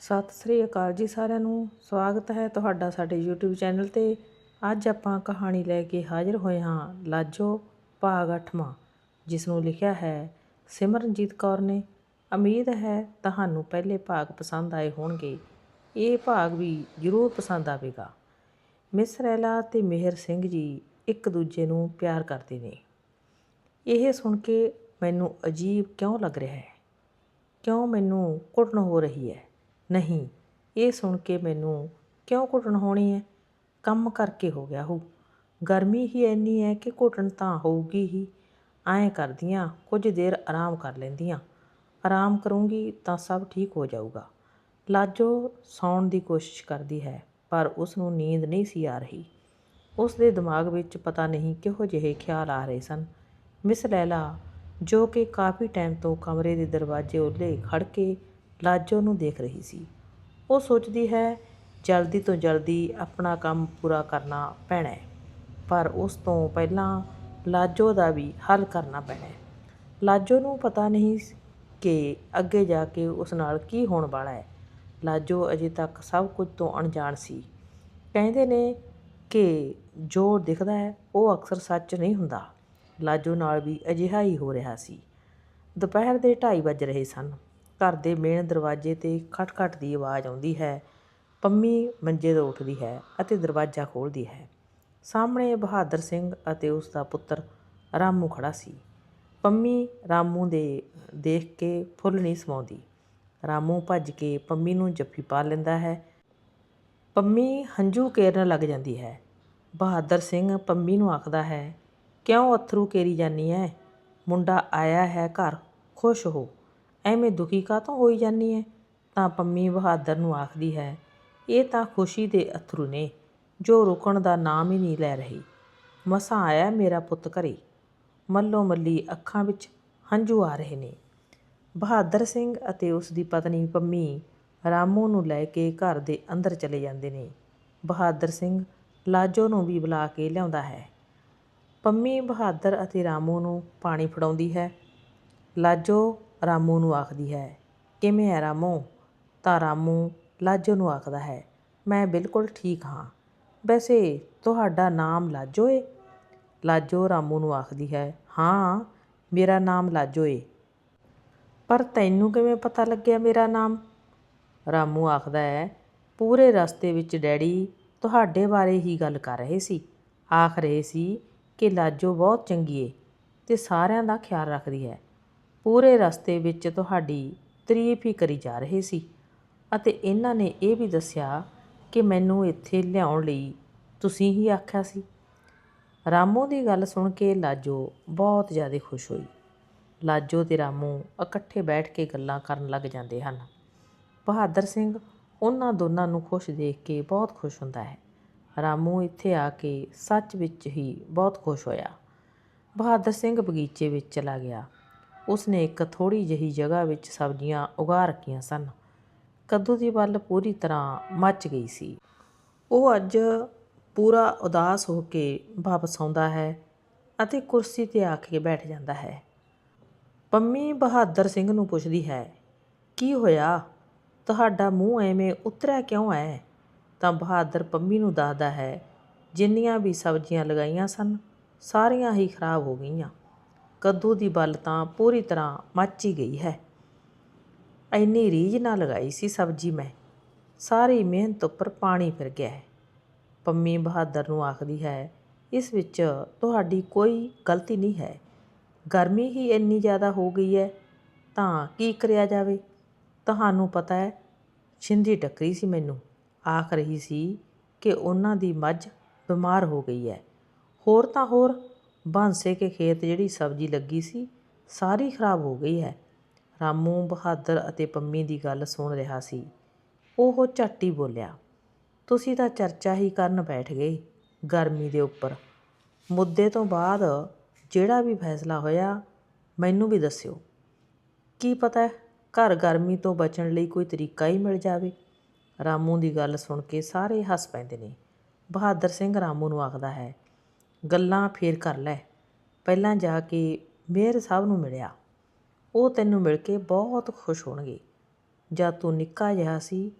ਸਤਿ ਸ੍ਰੀ ਅਕਾਲ ਜੀ ਸਾਰਿਆਂ ਨੂੰ। ਸਵਾਗਤ ਹੈ ਤੁਹਾਡਾ ਸਾਡੇ YouTube ਚੈਨਲ ਤੇ। ਅੱਜ ਆਪਾਂ ਕਹਾਣੀ ਲੈ ਕੇ ਹਾਜ਼ਰ ਹੋਏ ਹਾਂ ਲਾਜੋ ਭਾਗ 8ਵਾਂ ਜਿਸ ਨੂੰ ਲਿਖਿਆ ਹੈ ਸਿਮਰਨਜੀਤ ਕੌਰ ਨੇ। ਉਮੀਦ ਹੈ ਤੁਹਾਨੂੰ ਪਹਿਲੇ ਭਾਗ ਪਸੰਦ ਆਏ ਹੋਣਗੇ। ਇਹ ਭਾਗ ਵੀ ਜ਼ਰੂਰ ਪਸੰਦ ਆਵੇਗਾ। ਮਿਸ ਰੈਲਾ ਤੇ ਮਿਹਰ ਸਿੰਘ ਜੀ ਇੱਕ ਦੂਜੇ ਨੂੰ ਪਿਆਰ ਕਰਦੇ ਨੇ। ਇਹ ਸੁਣ ਕੇ ਮੈਨੂੰ ਅਜੀਬ ਕਿਉਂ ਲੱਗ ਰਿਹਾ ਹੈ? ਕਿਉਂ ਮੈਨੂੰ ਘੁਟਨ ਹੋ ਰਹੀ ਹੈ? ਨਹੀਂ, ਇਹ ਸੁਣ ਕੇ ਮੈਨੂੰ ਕਿਉਂ ਘੁਟਣ ਹੋਣੀ ਹੈ ਕੰਮ ਕਰਕੇ ਹੋ ਗਿਆ ਹੋ। ਗਰਮੀ ਹੀ ਐਨੀ ਹੈ ਕਿ ਘੁਟਣ ਤਾਂ ਹੋਊਗੀ ਹੀ। ਐਂ ਕਰਦੀਆਂ, ਕੁਝ ਦੇਰ ਆਰਾਮ ਕਰ ਲੈਂਦੀਆਂ। ਆਰਾਮ ਕਰੂੰਗੀ ਤਾਂ ਸਭ ਠੀਕ ਹੋ ਜਾਊਗਾ। ਲਾਜੋ ਸੌਣ ਦੀ ਕੋਸ਼ਿਸ਼ ਕਰਦੀ ਹੈ, ਪਰ ਉਸ ਨੂੰ ਨੀਂਦ ਨਹੀਂ ਸੀ ਆ ਰਹੀ। ਉਸ ਦੇ ਦਿਮਾਗ ਵਿੱਚ ਪਤਾ ਨਹੀਂ ਕਿਹੋ ਜਿਹੇ ਖਿਆਲ ਆ ਰਹੇ ਸਨ। ਮਿਸ ਲੈਲਾ, ਜੋ ਕਿ ਕਾਫੀ ਟਾਈਮ ਤੋਂ ਕਮਰੇ ਦੇ ਦਰਵਾਜ਼ੇ ਉੱਲੇ ਖੜ ਕੇ ਲਾਜੋ ਨੂੰ ਦੇਖ ਰਹੀ ਸੀ। ਉਹ ਸੋਚਦੀ ਹੈ, ਜਲਦੀ ਤੋਂ ਜਲਦੀ ਆਪਣਾ ਕੰਮ ਪੂਰਾ ਕਰਨਾ ਪੈਣਾ ਹੈ। ਪਰ ਉਸ ਤੋਂ ਪਹਿਲਾਂ ਲਾਜੋ ਦਾ ਵੀ ਹੱਲ ਕਰਨਾ ਪੈਣਾ ਹੈ। ਲਾਜੋ ਨੂੰ ਪਤਾ ਨਹੀਂ ਕਿ ਅੱਗੇ ਜਾ ਕੇ ਉਸ ਨਾਲ ਕੀ ਹੋਣ ਵਾਲਾ ਹੈ। ਲਾਜੋ ਅਜੇ ਤੱਕ ਸਭ ਕੁਝ ਤੋਂ ਅਣਜਾਣ ਸੀ। ਕਹਿੰਦੇ ਨੇ ਕਿ ਜੋ ਦਿਖਦਾ ਹੈ, ਉਹ ਅਕਸਰ ਸੱਚ ਨਹੀਂ ਹੁੰਦਾ। ਲਾਜੋ ਨਾਲ ਵੀ ਅਜਿਹਾ ਹੀ ਹੋ ਰਿਹਾ ਸੀ। ਦੁਪਹਿਰ ਦੇ 2:30 ਵੱਜ ਰਹੇ ਸਨ। ਘਰ ਦੇ ਮੇਨ ਦਰਵਾਜ਼ੇ ਤੇ ਖਟਖਟ ਦੀ ਆਵਾਜ਼ ਆਉਂਦੀ ਹੈ। ਪੰਮੀ ਮੰਜੇ ਤੋਂ ਉੱਠਦੀ ਹੈ ਅਤੇ ਦਰਵਾਜ਼ਾ ਖੋਲ੍ਹਦੀ ਹੈ। ਸਾਹਮਣੇ ਬਹਾਦਰ ਸਿੰਘ ਅਤੇ ਉਸ ਦਾ ਪੁੱਤਰ ਰਾਮੂ ਖੜਾ ਸੀ। ਪੰਮੀ ਰਾਮੂ ਦੇ ਦੇਖ ਕੇ ਫੁੱਲ ਨਹੀਂ ਸਮਾਉਂਦੀ। ਰਾਮੂ ਭੱਜ ਕੇ ਪੰਮੀ ਨੂੰ ਜੱਫੀ ਪਾ ਲੈਂਦਾ ਹੈ। ਪੰਮੀ ਹੰਝੂ ਕੇਰਨ ਲੱਗ ਜਾਂਦੀ ਹੈ। ਬਹਾਦਰ ਸਿੰਘ ਪੰਮੀ ਨੂੰ ਆਖਦਾ ਹੈ, ਕਿਉਂ ਅਥਰੂ ਕੇਰੀ ਜਾਨੀ ਐ? ਮੁੰਡਾ ਆਇਆ ਹੈ ਘਰ, ਖੁਸ਼ ਹੋ। ਐਵੇਂ ਦੁਖੀ ਕਾਹਤੋਂ ਹੋਈ ਜਾਨੀ ਐ? ਤਾਂ ਪੰਮੀ ਬਹਾਦਰ ਨੂੰ ਆਖਦੀ ਹੈ, ਇਹ ਤਾਂ ਖੁਸ਼ੀ ਦੇ ਅਥਰੂ ਨੇ, ਜੋ ਰੁਕਣ ਦਾ ਨਾਮ ਹੀ ਨਹੀਂ ਲੈ ਰਹੀ। ਮਸਾਂ ਆਇਆ ਮੇਰਾ ਪੁੱਤ ਘਰੇ। ਮੱਲੋ ਮੱਲੀ ਅੱਖਾਂ ਵਿੱਚ ਹੰਝੂ ਆ ਰਹੇ ਨੇ। ਬਹਾਦਰ ਸਿੰਘ ਅਤੇ ਉਸ ਦੀ ਪਤਨੀ ਪੰਮੀ ਰਾਮੂ ਨੂੰ ਲੈ ਕੇ ਘਰ ਦੇ ਅੰਦਰ ਚਲੇ ਜਾਂਦੇ ਨੇ। ਬਹਾਦਰ ਸਿੰਘ ਲਾਜੋ ਨੂੰ ਵੀ ਬੁਲਾ ਕੇ ਲਿਆਉਂਦਾ ਹੈ। ਪੰਮੀ ਬਹਾਦਰ ਅਤੇ ਰਾਮੂ ਨੂੰ ਪਾਣੀ ਫੜਾਉਂਦੀ ਹੈ। ਲਾਜੋ ਰਾਮੂ ਨੂੰ ਆਖਦੀ ਹੈ। ਕਿਵੇਂ ਹੈ ਰਾਮੂ ਤਾਂ ਰਾਮੂ ਲਾਜੋ ਨੂੰ ਆਖਦਾ ਹੈ। ਮੈਂ ਬਿਲਕੁਲ ਠੀਕ ਹਾਂ। ਵੈਸੇ ਤੁਹਾਡਾ ਨਾਮ ਲਾਜੋ ਏ ਲਾਜੋ ਰਾਮੂ ਨੂੰ ਆਖਦੀ ਹੈ। ਹਾਂ, ਮੇਰਾ ਨਾਮ ਲਾਜੋ ਏ। ਪਰ ਤੈਨੂੰ ਕਿਵੇਂ ਪਤਾ ਲੱਗਿਆ ਮੇਰਾ ਨਾਮ ਰਾਮੂ ਆਖਦਾ ਹੈ। ਪੂਰੇ ਰਸਤੇ ਵਿੱਚ ਡੈਡੀ ਤੁਹਾਡੇ ਬਾਰੇ ਹੀ ਗੱਲ ਕਰ ਰਹੇ ਸੀ। ਆਖ ਰਹੇ ਸੀ ਕਿ ਲਾਜੋ ਬਹੁਤ ਚੰਗੀ ਏ ਤੇ ਸਾਰਿਆਂ ਦਾ ਖਿਆਲ ਰੱਖਦੀ ਹੈ। ਪੂਰੇ ਰਸਤੇ ਵਿੱਚ ਤੁਹਾਡੀ ਤਾਰੀਫ ਹੀ ਕਰੀ ਜਾ ਰਹੇ ਸੀ ਅਤੇ ਇਹਨਾਂ ਨੇ ਇਹ ਵੀ ਦੱਸਿਆ ਕਿ ਮੈਨੂੰ ਇੱਥੇ ਲਿਆਉਣ ਲਈ ਤੁਸੀਂ ਹੀ ਆਖਿਆ ਸੀ। ਰਾਮੂ ਦੀ ਗੱਲ ਸੁਣ ਕੇ ਲਾਜੋ ਬਹੁਤ ਜ਼ਿਆਦਾ ਖੁਸ਼ ਹੋਈ। ਲਾਜੋ ਤੇ ਰਾਮੂ ਇਕੱਠੇ ਬੈਠ ਕੇ ਗੱਲਾਂ ਕਰਨ ਲੱਗ ਜਾਂਦੇ ਹਨ। ਬਹਾਦਰ ਸਿੰਘ ਉਹਨਾਂ ਦੋਨਾਂ ਨੂੰ ਖੁਸ਼ ਦੇਖ ਕੇ ਬਹੁਤ ਖੁਸ਼ ਹੁੰਦਾ ਹੈ। ਰਾਮੂ ਇੱਥੇ ਆ ਕੇ ਸੱਚ ਵਿੱਚ ਹੀ ਬਹੁਤ ਖੁਸ਼ ਹੋਇਆ। ਬਹਾਦਰ ਸਿੰਘ ਬਗੀਚੇ ਵਿੱਚ ਚਲਾ ਗਿਆ। ਉਸਨੇ ਇੱਕ ਥੋੜੀ ਜਿਹੀ ਜਗ੍ਹਾ ਵਿੱਚ ਸਬਜ਼ੀਆਂ ਉਗਾ ਰੱਖੀਆਂ ਸਨ। ਕੱਦੂ ਦੀ ਵੱਲ ਪੂਰੀ ਤਰ੍ਹਾਂ ਮੱਚ ਗਈ ਸੀ। ਉਹ ਅੱਜ ਪੂਰਾ ਉਦਾਸ ਹੋ ਕੇ ਵਾਪਸ ਆਉਂਦਾ ਹੈ ਅਤੇ ਕੁਰਸੀ ਤੇ ਆ ਕੇ ਬੈਠ ਜਾਂਦਾ ਹੈ। ਪੰਮੀ ਬਹਾਦਰ ਸਿੰਘ ਨੂੰ ਪੁੱਛਦੀ ਹੈ, ਕੀ ਹੋਇਆ? ਤੁਹਾਡਾ ਮੂੰਹ ਐਵੇਂ ਉਤਰਿਆ ਕਿਉਂ ਹੈ ਤਾਂ ਬਹਾਦਰ ਪੰਮੀ ਨੂੰ ਦੱਸਦਾ ਹੈ, ਜਿੰਨੀਆਂ ਵੀ ਸਬਜ਼ੀਆਂ ਲਗਾਈਆਂ ਸਨ, ਸਾਰੀਆਂ ਹੀ ਖਰਾਬ ਹੋ ਗਈਆਂ। ਕੱਦੂ ਦੀ ਬੱਲ ਤਾਂ ਪੂਰੀ ਤਰ੍ਹਾਂ ਮੱਚ ਹੀ ਗਈ ਹੈ। ਐਨੀ ਰੀਝ ਨਾਲ ਲਗਾਈ ਸੀ ਸਬਜ਼ੀ ਮੈਂ। ਸਾਰੀ ਮਿਹਨਤ ਉੱਪਰ ਪਾਣੀ ਫਿਰ ਗਿਆ ਹੈ। ਪੰਮੀ ਬਹਾਦਰ ਨੂੰ ਆਖਦੀ ਹੈ, ਇਸ ਵਿੱਚ ਤੁਹਾਡੀ ਕੋਈ ਗਲਤੀ ਨਹੀਂ ਹੈ। ਗਰਮੀ ਹੀ ਇੰਨੀ ਜ਼ਿਆਦਾ ਹੋ ਗਈ ਹੈ, ਤਾਂ ਕੀ ਕਰਿਆ ਜਾਵੇ? ਤੁਹਾਨੂੰ ਪਤਾ ਹੈ, ਛਿੰਦੀ ਟੱਕਰੀ ਸੀ ਮੈਨੂੰ। ਆਖ ਰਹੀ ਸੀ ਕਿ ਉਹਨਾਂ ਦੀ ਮੱਝ ਬਿਮਾਰ ਹੋ ਗਈ ਹੈ। ਹੋਰ ਤਾਂ ਹੋਰ ਬਾਂਸੇ ਕੇ ਖੇਤ ਜਿਹੜੀ ਸਬਜ਼ੀ ਲੱਗੀ ਸੀ, ਸਾਰੀ ਖਰਾਬ ਹੋ ਗਈ ਹੈ। ਰਾਮੂ ਬਹਾਦਰ ਅਤੇ ਪੰਮੀ ਦੀ ਗੱਲ ਸੁਣ ਰਿਹਾ ਸੀ। ਉਹ ਝੱਟ ਹੀ ਬੋਲਿਆ, ਤੁਸੀਂ ਤਾਂ ਚਰਚਾ ਹੀ ਕਰਨ ਬੈਠ ਗਏ ਗਰਮੀ ਦੇ ਉੱਪਰ। ਮੁੱਦੇ ਤੋਂ ਬਾਅਦ ਜਿਹੜਾ ਵੀ ਫੈਸਲਾ ਹੋਇਆ, ਮੈਨੂੰ ਵੀ ਦੱਸਿਓ। ਕੀ ਪਤਾ ਘਰ ਗਰਮੀ ਤੋਂ ਬਚਣ ਲਈ ਕੋਈ ਤਰੀਕਾ ਹੀ ਮਿਲ ਜਾਵੇ? ਰਾਮੂ ਦੀ ਗੱਲ ਸੁਣ ਕੇ ਸਾਰੇ ਹੱਸ ਪੈਂਦੇ ਨੇ। ਬਹਾਦਰ ਸਿੰਘ ਰਾਮੂ ਨੂੰ ਆਖਦਾ ਹੈ ਗੱਲਾਂ ਫੇਰ ਕਰ ਲੈ। ਪਹਿਲਾਂ ਜਾ ਕੇ ਮੇਰ ਸਾਹਿਬ ਨੂੰ ਮਿਲਿਆ। ਉਹ ਤੈਨੂੰ ਮਿਲ ਕੇ ਬਹੁਤ ਖੁਸ਼ ਹੋਣਗੇ। ਜਦ ਤੂੰ ਨਿੱਕਾ ਜਿਹਾ ਸੀ,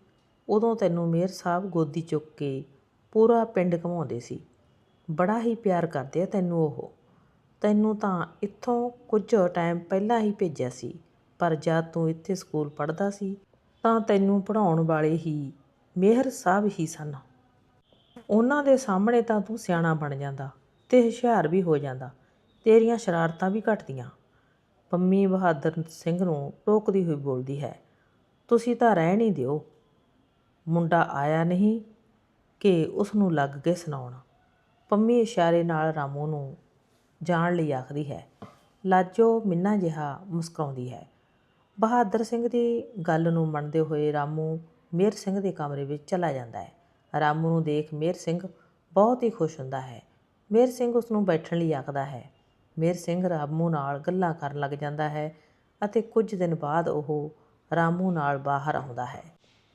ਉਦੋਂ ਤੈਨੂੰ ਮੇਰ ਸਾਹਿਬ ਗੋਦੀ ਚੁੱਕ ਕੇ ਪੂਰਾ ਪਿੰਡ ਘਮਾਉਂਦੇ ਸੀ। ਬੜਾ ਹੀ ਪਿਆਰ ਕਰਦੇ ਆ ਤੈਨੂੰ ਉਹ। ਤੈਨੂੰ ਤਾਂ ਇੱਥੋਂ ਕੁਝ ਟਾਈਮ ਪਹਿਲਾਂ ਹੀ ਭੇਜਿਆ ਸੀ, ਪਰ ਜਦ ਤੂੰ ਇੱਥੇ ਸਕੂਲ ਪੜ੍ਹਦਾ ਸੀ, ਤਾਂ ਤੈਨੂੰ ਪੜ੍ਹਾਉਣ ਵਾਲੇ ਹੀ ਮੇਹਰ ਸਾਹਿਬ ਹੀ ਸਨ। ਉਹਨਾਂ ਦੇ ਸਾਹਮਣੇ ਤਾਂ ਤੂੰ ਸਿਆਣਾ ਬਣ ਜਾਂਦਾ। ਤੇ ਹੁਸ਼ਿਆਰ ਵੀ ਹੋ ਜਾਂਦਾ। ਤੇਰੀਆਂ ਸ਼ਰਾਰਤਾਂ ਵੀ ਘਟਦੀਆਂ। ਪੰਮੀ ਬਹਾਦਰ ਸਿੰਘ ਨੂੰ ਟੋਕਦੀ ਹੋਈ ਬੋਲਦੀ ਹੈ, ਤੁਸੀਂ ਤਾਂ ਰਹਿਣ ਹੀ ਦਿਓ। ਮੁੰਡਾ ਆਇਆ ਨਹੀਂ ਕਿ ਉਸ ਨੂੰ ਲੱਗ ਕੇ ਸੁਣਾਉਣ। ਪੰਮੀ ਇਸ਼ਾਰੇ ਨਾਲ ਰਾਮੂ ਨੂੰ ਜਾਣ ਲਈ ਆਖਦੀ ਹੈ, ਲਾਜੋ ਮਿੰਨਾ ਜਿਹਾ ਮੁਸਕਰਾਉਂਦੀ ਹੈ। ਬਹਾਦਰ ਸਿੰਘ ਦੀ ਗੱਲ ਨੂੰ ਮੰਨਦੇ ਹੋਏ ਰਾਮੂ ਮੇਰ ਸਿੰਘ ਦੇ ਕਮਰੇ ਵਿੱਚ ਚਲਾ ਜਾਂਦਾ ਹੈ। ਰਾਮੂ ਨੂੰ ਦੇਖ ਮੇਰ ਸਿੰਘ ਬਹੁਤ ਹੀ ਖੁਸ਼ ਹੁੰਦਾ ਹੈ। ਮੇਰ ਸਿੰਘ ਉਸ ਨੂੰ ਬੈਠਣ ਲਈ ਆਖਦਾ ਹੈ। ਮੇਰ ਸਿੰਘ ਰਾਮੂ ਨਾਲ ਗੱਲਾਂ ਕਰਨ ਲੱਗ ਜਾਂਦਾ ਹੈ ਅਤੇ ਕੁਝ ਦਿਨ ਬਾਅਦ ਉਹ ਰਾਮੂ ਨਾਲ ਬਾਹਰ ਆਉਂਦਾ ਹੈ।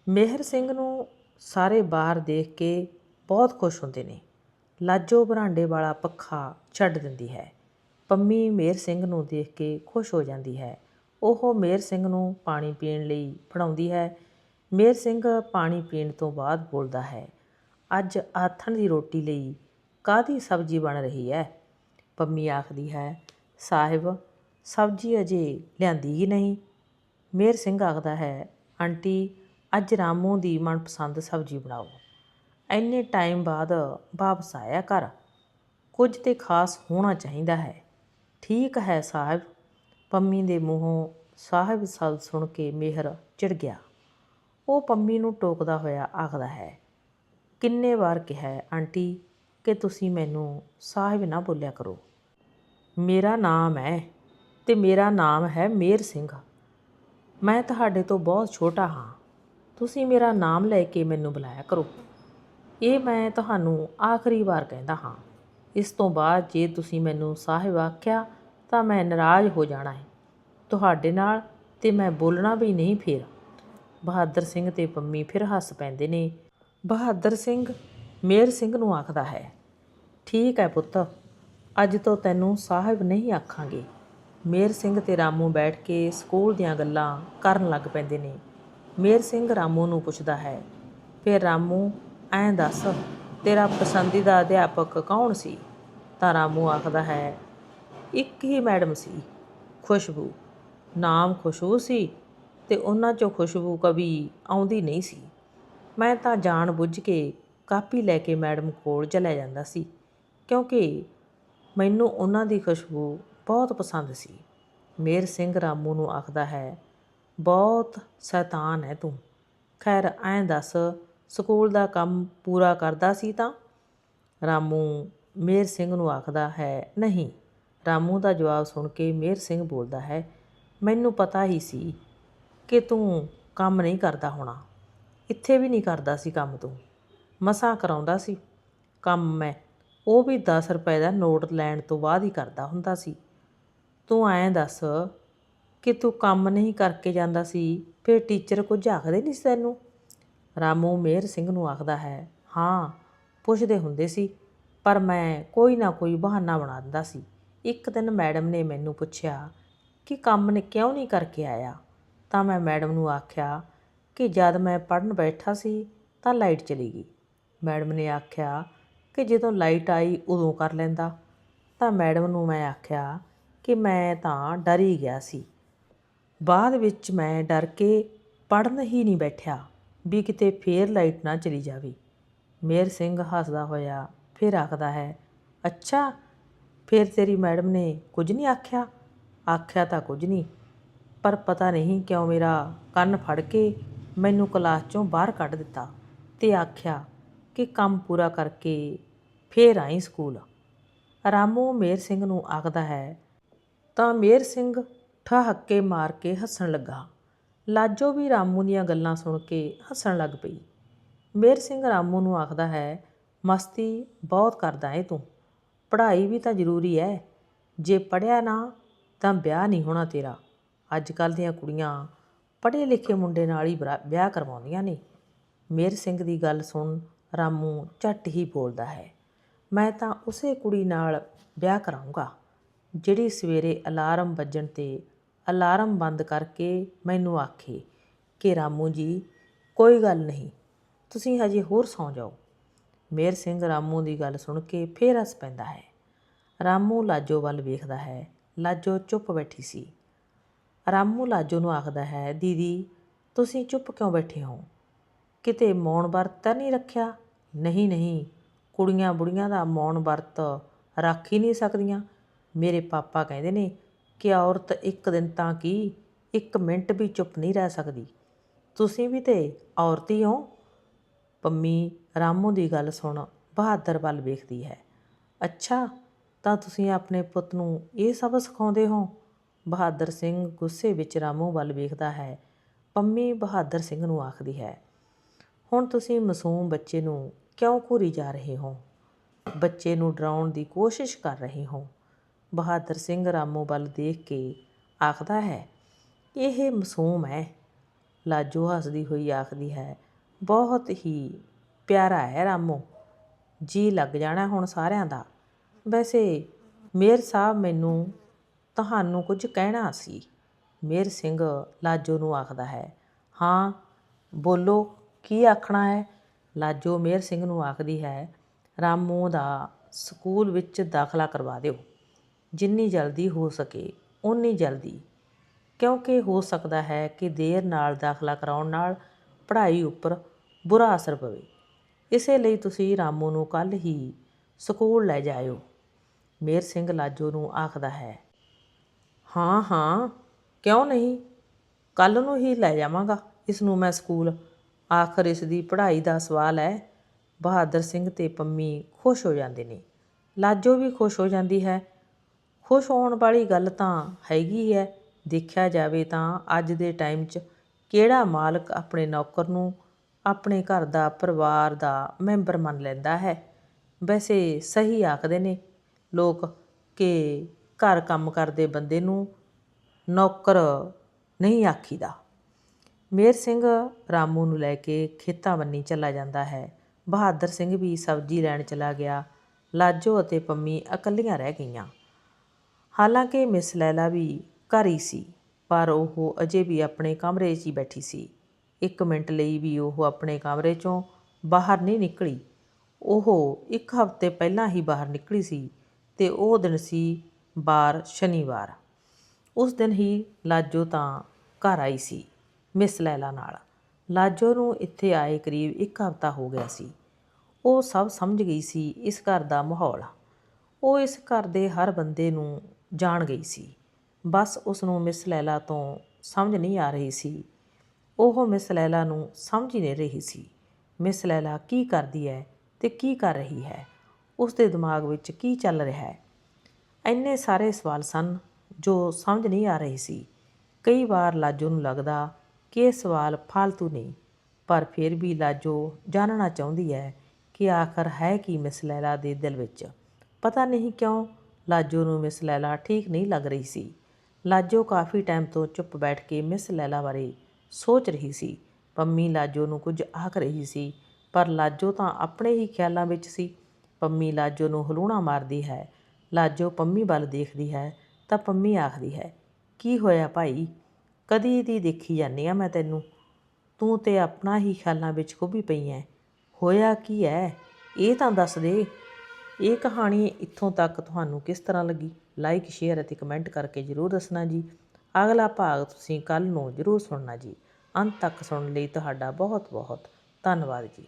ਮੇਹਰ ਸਿੰਘ ਨੂੰ ਸਾਰੇ ਬਾਹਰ ਦੇਖ ਕੇ ਬਹੁਤ ਖੁਸ਼ ਹੁੰਦੇ ਨੇ। ਲਾਜੋ ਬਰਾਂਡੇ ਵਾਲਾ ਪੱਖਾ ਛੱਡ ਦਿੰਦੀ ਹੈ। ਪੰਮੀ ਮੇਰ ਸਿੰਘ ਨੂੰ ਦੇਖ ਕੇ ਖੁਸ਼ ਹੋ ਜਾਂਦੀ ਹੈ। ਉਹ ਮੇਰ ਸਿੰਘ ਨੂੰ ਪਾਣੀ ਪੀਣ ਲਈ ਫੜਾਉਂਦੀ ਹੈ। ਮੇਰ ਸਿੰਘ ਪਾਣੀ ਪੀਣ ਤੋਂ ਬਾਅਦ ਬੋਲਦਾ ਹੈ, ਅੱਜ ਆਥਣ ਦੀ ਰੋਟੀ ਲਈ ਕਾਹਦੀ ਸਬਜ਼ੀ ਬਣ ਰਹੀ ਹੈ ਪੰਮੀ ਆਖਦੀ ਹੈ, ਸਾਹਿਬ, ਸਬਜ਼ੀ ਅਜੇ ਲਿਆਂਦੀ ਹੀ ਨਹੀਂ। ਮੇਰ ਸਿੰਘ ਆਖਦਾ ਹੈ, ਆਂਟੀ, ਅੱਜ ਰਾਮੂ ਦੀ ਮਨਪਸੰਦ ਸਬਜ਼ੀ ਬਣਾਓ। ਐਨੇ ਟਾਈਮ ਬਾਅਦ ਵਾਪਸ ਆਇਆ ਘਰ। ਕੁਝ ਤੇ ਖਾਸ ਹੋਣਾ ਚਾਹੀਦਾ ਹੈ। ਠੀਕ ਹੈ ਸਾਹਿਬ। ਪੰਮੀ ਦੇ ਮੂੰਹੋਂ ਸਾਹਿਬ ਸਲ ਸੁਣ ਕੇ ਮਿਹਰ ਚਿੜ ਗਿਆ। ਉਹ ਪੰਮੀ ਨੂੰ ਟੋਕਦਾ ਹੋਇਆ ਆਖਦਾ ਹੈ, ਕਿੰਨੇ ਵਾਰ ਕਿਹਾ ਆਂਟੀ? ਕਿ ਤੁਸੀਂ ਮੈਨੂੰ ਸਾਹਿਬ ਨਾ ਬੋਲਿਆ ਕਰੋ। ਮੇਰਾ ਨਾਮ ਹੈ ਤੇ ਮੇਰਾ ਨਾਮ ਹੈ ਮੇਰ ਸਿੰਘ। ਮੈਂ ਤੁਹਾਡੇ ਤੋਂ ਬਹੁਤ ਛੋਟਾ ਹਾਂ। ਤੁਸੀਂ ਮੇਰਾ ਨਾਮ ਲੈ ਕੇ ਮੈਨੂੰ ਬੁਲਾਇਆ ਕਰੋ। ਇਹ ਮੈਂ ਤੁਹਾਨੂੰ ਆਖਰੀ ਵਾਰ ਕਹਿੰਦਾ ਹਾਂ। ਇਸ ਤੋਂ ਬਾਅਦ ਜੇ ਤੁਸੀਂ ਮੈਨੂੰ ਸਾਹਿਬ ਆਖਿਆ ਤਾਂ ਮੈਂ ਨਾਰਾਜ਼ ਹੋ ਜਾਣਾ ਹੈ। ਤੁਹਾਡੇ ਨਾਲ ਤੇ ਮੈਂ ਬੋਲਣਾ ਵੀ ਨਹੀਂ ਫੇਰ। ਬਹਾਦਰ ਸਿੰਘ ਤੇ ਪੰਮੀ ਫਿਰ ਹੱਸ ਪੈਂਦੇ ਨੇ। ਬਹਾਦਰ ਸਿੰਘ ਮੇਰ ਸਿੰਘ ਨੂੰ ਆਖਦਾ ਹੈ, ਠੀਕ ਹੈ ਪੁੱਤ, ਅੱਜ ਤੋਂ ਤੈਨੂੰ ਸਾਹਿਬ ਨਹੀਂ ਆਖਾਂਗੇ। ਮੇਰ ਸਿੰਘ ਤੇ ਰਾਮੂ ਬੈਠ ਕੇ ਸਕੂਲ ਦੀਆਂ ਗੱਲਾਂ ਕਰਨ ਲੱਗ ਪੈਂਦੇ ਨੇ। ਮੇਰ ਸਿੰਘ ਰਾਮੂ ਨੂੰ ਪੁੱਛਦਾ ਹੈ, ਫਿਰ ਰਾਮੂ, ਐਂ ਦੱਸ, ਤੇਰਾ ਪਸੰਦੀਦਾ ਅਧਿਆਪਕ ਕੌਣ ਸੀ? ਤਾਂ ਰਾਮੂ ਆਖਦਾ ਹੈ, ਇੱਕ ਹੀ ਮੈਡਮ ਸੀ, ਖੁਸ਼ਬੂ। ਨਾਮ ਖੁਸ਼ਬੂ ਸੀ ਤੇ ਉਹਨਾਂ ਚੋਂ ਖੁਸ਼ਬੂ ਕਵੀ ਆਉਂਦੀ ਨਹੀਂ ਸੀ। ਮੈਂ ਤਾਂ ਜਾਣ ਬੁੱਝ ਕੇ ਕਾਪੀ ਲੈ ਕੇ ਮੈਡਮ ਕੋਲ ਚਲਿਆ ਜਾਂਦਾ ਸੀ, ਕਿਉਂਕਿ ਮੈਨੂੰ ਉਹਨਾਂ ਦੀ ਖੁਸ਼ਬੂ ਬਹੁਤ ਪਸੰਦ ਸੀ। ਮੇਰ ਸਿੰਘ ਰਾਮੂ ਨੂੰ ਆਖਦਾ ਹੈ, ਬਹੁਤ ਸ਼ੈਤਾਨ ਹੈ ਤੂੰ। ਖੈਰ, ਐਂ ਦੱਸ, ਸਕੂਲ ਦਾ ਕੰਮ ਪੂਰਾ ਕਰਦਾ ਸੀ ਤਾਂ? ਰਾਮੂ ਮੇਰ ਸਿੰਘ ਨੂੰ ਆਖਦਾ ਹੈ, ਨਹੀਂ। ਰਾਮੂ ਦਾ ਜਵਾਬ ਸੁਣ ਕੇ ਮੇਰ ਸਿੰਘ ਬੋਲਦਾ ਹੈ, ਮੈਨੂੰ ਪਤਾ ਹੀ ਸੀ ਕਿ ਤੂੰ ਕੰਮ ਨਹੀਂ ਕਰਦਾ ਹੋਣਾ। ਇੱਥੇ ਵੀ ਨਹੀਂ ਕਰਦਾ ਸੀ ਕੰਮ ਤੂੰ। ਮਸਾਂ ਕਰਾਉਂਦਾ ਸੀ। ਕੰਮ ਮੈਂ ਉਹ ਵੀ 10 ਰੁਪਏ ਦਾ ਨੋਟ ਲੈਣ ਤੋਂ ਬਾਅਦ ਹੀ ਕਰਦਾ ਹੁੰਦਾ ਸੀ। ਤੂੰ ਐਂ ਦੱਸ ਕਿ ਤੂੰ ਕੰਮ ਨਹੀਂ ਕਰਕੇ ਜਾਂਦਾ ਸੀ, ਫਿਰ ਟੀਚਰ ਕੁਝ ਆਖਦੇ ਨਹੀਂ ਸੀ ਤੈਨੂੰ? ਰਾਮੂ ਮੇਰ ਸਿੰਘ ਨੂੰ ਆਖਦਾ ਹੈ, ਹਾਂ, ਪੁੱਛਦੇ ਹੁੰਦੇ ਸੀ, ਪਰ ਮੈਂ ਕੋਈ ਨਾ ਕੋਈ ਬਹਾਨਾ ਬਣਾ ਦਿੰਦਾ ਸੀ। ਇੱਕ ਦਿਨ ਮੈਡਮ ਨੇ ਮੈਨੂੰ ਪੁੱਛਿਆ ਕਿ ਕੰਮ ਨੇ ਕਿਉਂ ਨਹੀਂ ਕਰਕੇ ਆਇਆ? ਤਾਂ ਮੈਂ ਮੈਡਮ ਨੂੰ ਆਖਿਆ ਕਿ ਜਦ ਮੈਂ ਪੜਨ ਬੈਠਾ ਸੀ ਤਾਂ ਲਾਈਟ ਚਲੀ ਗਈ। ਮੈਡਮ ਨੇ ਆਖਿਆ ਕਿ ਜਦੋਂ ਲਾਈਟ ਆਈ ਉਦੋਂ ਕਰ ਲੈਂਦਾ। ਤਾਂ ਮੈਡਮ ਨੂੰ ਮੈਂ ਆਖਿਆ ਕਿ ਮੈਂ ਤਾਂ ਡਰ ਹੀ ਗਿਆ ਸੀ। ਬਾਅਦ ਵਿੱਚ ਮੈਂ ਡਰ ਕੇ ਪੜਨ ਹੀ ਨਹੀਂ ਬੈਠਿਆ ਵੀ ਕਿਤੇ ਫੇਰ ਲਾਈਟ ਨਾ ਚਲੀ ਜਾਵੇ। ਮੇਰ ਸਿੰਘ ਹੱਸਦਾ ਹੋਇਆ ਫਿਰ ਆਖਦਾ ਹੈ, ਅੱਛਾ, ਫਿਰ ਤੇਰੀ ਮੈਡਮ ਨੇ ਕੁਝ ਨਹੀਂ ਆਖਿਆ? ਆਖਿਆ ਤਾਂ ਕੁਝ ਨਹੀਂ, ਪਰ ਪਤਾ ਨਹੀਂ ਕਿਉਂ ਮੇਰਾ ਕੰਨ ਫੜ ਕੇ ਮੈਨੂੰ ਕਲਾਸ ਚੋਂ ਬਾਹਰ ਕੱਢ ਦਿੱਤਾ ਤੇ ਆਖਿਆ ਕਿ ਕੰਮ ਪੂਰਾ ਕਰਕੇ ਫੇਰ ਆਈ ਸਕੂਲ। ਰਾਮੂ ਮੇਰ ਸਿੰਘ ਨੂੰ ਆਖਦਾ ਹੈ, ਤਾਂ ਮੇਰ ਸਿੰਘ ਠਹੱਕੇ ਮਾਰ ਕੇ ਹੱਸਣ ਲੱਗਾ। ਲਾਜੋ ਵੀ ਰਾਮੂ ਦੀਆਂ ਗੱਲਾਂ ਸੁਣ ਕੇ ਹੱਸਣ ਲੱਗ ਪਈ। ਮੇਰ ਸਿੰਘ ਰਾਮੂ ਨੂੰ ਆਖਦਾ ਹੈ, ਮਸਤੀ ਬਹੁਤ ਕਰਦਾ ਏ ਤੂੰ। ਪੜ੍ਹਾਈ ਵੀ ਤਾਂ ਜ਼ਰੂਰੀ ਹੈ ਜੇ ਪੜਿਆ ਨਾ ਤਾਂ ਵਿਆਹ ਨਹੀਂ ਹੋਣਾ ਤੇਰਾ। ਅੱਜ ਕੱਲ੍ਹ ਦੀਆਂ ਕੁੜੀਆਂ ਪੜ੍ਹੇ ਲਿਖੇ ਮੁੰਡੇ ਨਾਲ ਹੀ ਬਰਾ- ਵਿਆਹ ਕਰਵਾਉਂਦੀਆਂ ਨੇ। ਮੇਰ ਸਿੰਘ ਦੀ ਗੱਲ ਸੁਣ ਰਾਮੂ ਝੱਟ ਹੀ ਬੋਲਦਾ ਹੈ, ਮੈਂ ਤਾਂ ਉਸੇ ਕੁੜੀ ਨਾਲ ਵਿਆਹ ਕਰਾਉਂਗਾ ਜਿਹੜੀ ਸਵੇਰੇ ਅਲਾਰਮ ਵੱਜਣ ਤੇ ਅਲਾਰਮ ਬੰਦ ਕਰਕੇ ਮੈਨੂੰ ਆਖੇ ਕਿ ਰਾਮੂ ਜੀ, ਕੋਈ ਗੱਲ ਨਹੀਂ, ਤੁਸੀਂ ਹਜੇ ਹੋਰ ਸੌਂ ਜਾਓ। ਮੇਰ ਸਿੰਘ ਰਾਮੂ ਦੀ ਗੱਲ ਸੁਣ ਕੇ ਫੇਰ ਹੱਸ ਪੈਂਦਾ ਹੈ। ਰਾਮੂ ਲਾਜੋ ਵੱਲ ਵੇਖਦਾ ਹੈ, ਲਾਜੋ ਚੁੱਪ ਬੈਠੀ ਸੀ। ਰਾਮੂ ਲਾਜੋ ਨੂੰ ਆਖਦਾ ਹੈ, ਦੀਦੀ, ਤੁਸੀਂ ਚੁੱਪ ਕਿਉਂ ਬੈਠੇ ਹੋ? ਕਿਤੇ ਮੌਨ ਵਰਤ ਤਾਂ ਨਹੀਂ ਰੱਖਿਆ? ਨਹੀਂ ਨਹੀਂ, ਕੁੜੀਆਂ ਬੁੜੀਆਂ ਦਾ ਮੌਨ ਵਰਤ ਰੱਖ ਹੀ ਨਹੀਂ ਸਕਦੀਆਂ। ਮੇਰੇ ਪਾਪਾ ਕਹਿੰਦੇ ਨੇ ਕਿ ਔਰਤ ਇੱਕ ਦਿਨ ਤਾਂ ਕੀ ਇੱਕ ਮਿੰਟ ਵੀ ਚੁੱਪ ਨਹੀਂ ਰਹਿ ਸਕਦੀ। ਤੁਸੀਂ ਵੀ ਤੇ ਔਰਤ ਹੀ ਹੋ। ਪੰਮੀ ਰਾਮੂ ਦੀ ਗੱਲ ਸੁਣ ਬਹਾਦਰ ਵੱਲ ਵੇਖਦੀ ਹੈ। ਅੱਛਾ, ਤਾਂ ਤੁਸੀਂ ਆਪਣੇ ਪੁੱਤ ਨੂੰ ਇਹ ਸਭ ਸਿਖਾਉਂਦੇ ਹੋ? ਬਹਾਦਰ ਸਿੰਘ ਗੁੱਸੇ ਵਿੱਚ ਰਾਮੂ ਵੱਲ ਵੇਖਦਾ ਹੈ। ਪੰਮੀ ਬਹਾਦਰ ਸਿੰਘ ਨੂੰ ਆਖਦੀ ਹੈ, ਹੁਣ ਤੁਸੀਂ ਮਾਸੂਮ ਬੱਚੇ ਨੂੰ ਕਿਉਂ ਘੂਰੀ ਜਾ ਰਹੇ ਹੋ? ਬੱਚੇ ਨੂੰ ਡਰਾਉਣ ਦੀ ਕੋਸ਼ਿਸ਼ ਕਰ ਰਹੇ ਹੋ। ਬਹਾਦਰ ਸਿੰਘ ਰਾਮੂ ਵੱਲ ਦੇਖ ਕੇ ਆਖਦਾ ਹੈ, ਇਹ ਮਾਸੂਮ ਹੈ। ਲਾਜੋ ਹੱਸਦੀ ਹੋਈ ਆਖਦੀ ਹੈ, ਬਹੁਤ ਹੀ ਪਿਆਰਾ ਹੈ ਰਾਮੂ। ਜੀ ਲੱਗ ਜਾਣਾ ਹੁਣ ਸਾਰਿਆਂ ਦਾ। ਵੈਸੇ ਮੇਰ ਸਾਹਿਬ ਮੈਨੂੰ ਤੁਹਾਨੂੰ ਕੁਝ ਕਹਿਣਾ ਸੀ। ਮੇਰ ਸਿੰਘ ਲਾਜੋ ਨੂੰ ਆਖਦਾ ਹੈ, ਹਾਂ, ਬੋਲੋ, ਕੀ ਆਖਣਾ ਹੈ? ਲਾਜੋ ਮੇਰ ਸਿੰਘ ਨੂੰ ਆਖਦੀ ਹੈ, ਰਾਮੂ ਦਾ ਸਕੂਲ ਵਿੱਚ ਦਾਖਲਾ ਕਰਵਾ ਦਿਓ। ਜਿੰਨੀ ਜਲਦੀ ਹੋ ਸਕੇ, ਓਨੀ ਜਲਦੀ। ਕਿਉਂਕਿ ਹੋ ਸਕਦਾ ਹੈ ਕਿ ਦੇਰ ਨਾਲ ਦਾਖਲਾ ਕਰਾਉਣ ਨਾਲ ਪੜ੍ਹਾਈ ਉੱਪਰ ਬੁਰਾ ਅਸਰ ਪਵੇ। ਇਸੇ ਲਈ ਤੁਸੀਂ ਰਾਮੂ ਨੂੰ ਕੱਲ ਹੀ ਸਕੂਲ ਲੈ ਜਾਇਓ। ਮੇਰ ਸਿੰਘ ਲਾਜੋ ਨੂੰ ਆਖਦਾ ਹੈ। ਹਾਂ ਹਾਂ, ਕਿਉਂ ਨਹੀਂ? ਕੱਲ ਨੂੰ ਹੀ ਲੈ ਜਾਵਾਂਗਾ। ਇਸ ਨੂੰ ਮੈਂ ਸਕੂਲ ਆਖਰ ਇਸ ਦੀ ਪੜ੍ਹਾਈ ਦਾ ਸਵਾਲ ਹੈ, ਬਹਾਦਰ ਸਿੰਘ ਤੇ ਪੰਮੀ ਖੁਸ਼ ਹੋ ਜਾਂਦੇ ਨੇ। ਲਾਜੋ ਵੀ ਖੁਸ਼ ਹੋ ਜਾਂਦੀ ਹੈ। ਖੁਸ਼ ਹੋਣ ਵਾਲੀ ਗੱਲ ਤਾਂ ਹੈਗੀ ਹੈ, ਦੇਖਿਆ ਜਾਵੇ ਤਾਂ ਅੱਜ ਦੇ ਟਾਈਮ 'ਚ ਕਿਹੜਾ ਮਾਲਕ ਆਪਣੇ ਨੌਕਰ ਨੂੰ ਆਪਣੇ ਘਰ ਦਾ ਪਰਿਵਾਰ ਦਾ ਮੈਂਬਰ ਮੰਨ ਲੈਂਦਾ ਹੈ? ਵੈਸੇ ਸਹੀ ਆਖਦੇ ਨੇ ਲੋਕ ਕਿ ਘਰ ਕੰਮ ਕਰਦੇ ਬੰਦੇ ਨੂੰ ਨੌਕਰ ਨਹੀਂ ਆਖੀਦਾ। ਮੇਰ ਸਿੰਘ ਰਾਮੂ ਨੂੰ ਲੈ ਕੇ ਖੇਤਾਂ ਬੰਨੀ ਚਲਾ ਜਾਂਦਾ ਹੈ। ਬਹਾਦਰ ਸਿੰਘ ਵੀ ਸਬਜ਼ੀ ਲੈਣ ਚਲਾ ਗਿਆ। ਲਾਜੋ ਅਤੇ ਪੰਮੀ ਇਕੱਲੀਆਂ ਰਹਿ ਗਈਆਂ। ਹਾਲਾਂਕਿ ਮਿਸ ਲੈਲਾ ਵੀ ਘਰ ਹੀ ਸੀ, ਪਰ ਉਹ ਅਜੇ ਵੀ ਆਪਣੇ ਕਮਰੇ 'ਚ ਹੀ ਬੈਠੀ ਸੀ। ਇੱਕ ਮਿੰਟ ਲਈ ਵੀ ਉਹ ਆਪਣੇ ਕਮਰੇ 'ਚੋਂ ਬਾਹਰ ਨਹੀਂ ਨਿਕਲੀ। ਉਹ ਇੱਕ ਹਫ਼ਤੇ ਪਹਿਲਾਂ ਹੀ ਬਾਹਰ ਨਿਕਲੀ ਸੀ ਤੇ ਉਹ ਦਿਨ ਸੀ ਬਾਰ ਸ਼ਨੀਵਾਰ। ਉਸ ਦਿਨ ਹੀ ਲਾਜੋ ਤਾਂ ਘਰ ਆਈ ਸੀ। ਮਿਸ ਲੈਲਾ ਨਾਲ। ਲਾਜੋ ਨੂੰ ਇੱਥੇ ਆਏ ਕਰੀਬ ਇੱਕ ਹਫ਼ਤਾ ਹੋ ਗਿਆ ਸੀ। ਉਹ ਸਭ ਸਮਝ ਗਈ ਸੀ ਇਸ ਘਰ ਦਾ ਮਾਹੌਲ। ਉਹ ਇਸ ਘਰ ਦੇ ਹਰ ਬੰਦੇ ਨੂੰ ਜਾਣ ਗਈ ਸੀ। ਬਸ ਉਸ ਨੂੰ ਮਿਸ ਲੈਲਾ ਤੋਂ ਸਮਝ ਨਹੀਂ ਆ ਰਹੀ ਸੀ। ਉਹ ਮਿਸ ਲੈਲਾ ਨੂੰ ਸਮਝ ਹੀ ਨਹੀਂ ਰਹੀ ਸੀ। ਮਿਸ ਲੈਲਾ ਕੀ ਕਰਦੀ ਹੈ ਤੇ ਕੀ ਕਰ ਰਹੀ ਹੈ? ਉਸ ਦੇ ਦਿਮਾਗ ਵਿੱਚ ਕੀ ਚੱਲ ਰਿਹਾ ਹੈ? ਇੰਨੇ ਸਾਰੇ ਸਵਾਲ ਸਨ ਜੋ ਸਮਝ ਨਹੀਂ ਆ ਰਹੀ ਸੀ। ਕਈ ਵਾਰ ਲਾਜੋ ਨੂੰ ਲੱਗਦਾ ਕਿ ਇਹ ਸਵਾਲ ਫालतू ਨਹੀਂ, ਪਰ ਫਿਰ ਵੀ ਲਾਜੋ ਜਾਣਨਾ ਚਾਹੁੰਦੀ ਹੈ ਕਿ ਆਖਰ ਹੈ ਕੀ ਮਿਸ ਲੈਲਾ ਦੇ ਦਿਲ ਵਿੱਚ। ਪਤਾ ਨਹੀਂ ਕਿਉਂ ਲਾਜੋ ਨੂੰ ਮਿਸ ਲੈਲਾ ਠੀਕ ਨਹੀਂ ਲੱਗ ਰਹੀ ਸੀ। ਲਾਜੋ ਕਾਫੀ ਟਾਈਮ ਤੋਂ ਚੁੱਪ ਬੈਠ ਕੇ ਮਿਸ ਲੈਲਾ ਬਾਰੇ ਸੋਚ ਰਹੀ ਸੀ। ਪੰਮੀ ਲਾਜੋ ਨੂੰ ਕੁਝ ਆਖ ਰਹੀ ਸੀ, ਪਰ ਲਾਜੋ ਤਾਂ ਆਪਣੇ ਹੀ ਖਿਆਲਾਂ ਵਿੱਚ ਸੀ। ਪੰਮੀ ਲਾਜੋ ਨੂੰ ਹਲੂਣਾ ਮਾਰਦੀ ਹੈ। ਲਾਜੋ ਪੰਮੀ ਵੱਲ ਦੇਖਦੀ ਹੈ ਤਾਂ ਪੰਮੀ ਆਖਦੀ ਹੈ, ਕੀ ਹੋਇਆ ਭਾਈ? ਕਦੀ ਦੀ ਦੇਖੀ ਜਾਂਦੀ ਆ ਮੈਂ ਤੈਨੂੰ। ਤੂੰ ਤੇ ਆਪਣਾ ਹੀ ਖਿਆਲਾਂ ਵਿੱਚ ਖੁੱਭੀ ਪਈ ਐ। ਹੋਇਆ ਕੀ ਐ? ਇਹ ਤਾਂ ਦੱਸ ਦੇ। ਇਹ ਕਹਾਣੀ ਇੱਥੋਂ ਤੱਕ ਤੁਹਾਨੂੰ ਕਿਸ ਤਰ੍ਹਾਂ ਲੱਗੀ? ਲਾਈਕ ਸ਼ੇਅਰ ਅਤੇ ਕਮੈਂਟ ਕਰਕੇ ਜਰੂਰ ਦੱਸਣਾ ਜੀ। ਅਗਲਾ ਭਾਗ ਤੁਸੀਂ ਕੱਲ ਨੂੰ ਜਰੂਰ ਸੁਣਨਾ ਜੀ। ਅੰਤ ਤੱਕ ਸੁਣਨ ਲਈ ਤੁਹਾਡਾ ਬਹੁਤ ਬਹੁਤ ਧੰਨਵਾਦ ਜੀ।